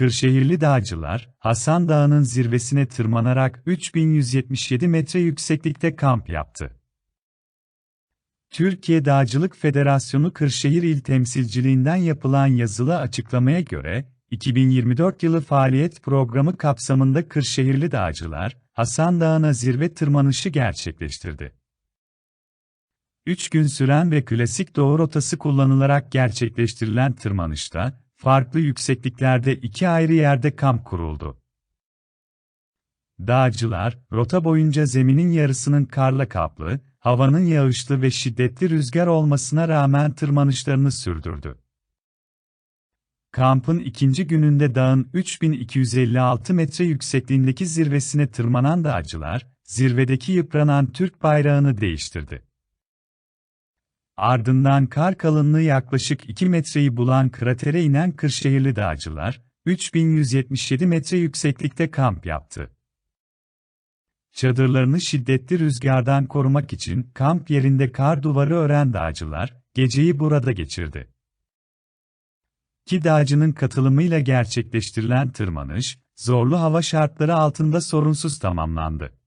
Kırşehirli dağcılar, Hasan Dağı'nın zirvesine tırmanarak 3177 metre yükseklikte kamp yaptı. Türkiye Dağcılık Federasyonu Kırşehir İl Temsilciliğinden yapılan yazılı açıklamaya göre, 2024 yılı faaliyet programı kapsamında Kırşehirli dağcılar, Hasan Dağı'na zirve tırmanışı gerçekleştirdi. 3 gün süren ve klasik doğu rotası kullanılarak gerçekleştirilen tırmanışta, farklı yüksekliklerde iki ayrı yerde kamp kuruldu. Dağcılar, rota boyunca zeminin yarısının karla kaplı, havanın yağışlı ve şiddetli rüzgar olmasına rağmen tırmanışlarını sürdürdü. Kampın ikinci gününde dağın 3256 metre yüksekliğindeki zirvesine tırmanan dağcılar, zirvedeki yıpranan Türk bayrağını değiştirdi. Ardından kar kalınlığı yaklaşık 2 metreyi bulan kratere inen Kırşehirli dağcılar, 3177 metre yükseklikte kamp yaptı. Çadırlarını şiddetli rüzgardan korumak için kamp yerinde kar duvarı ören dağcılar, geceyi burada geçirdi. İki dağcının katılımıyla gerçekleştirilen tırmanış, zorlu hava şartları altında sorunsuz tamamlandı.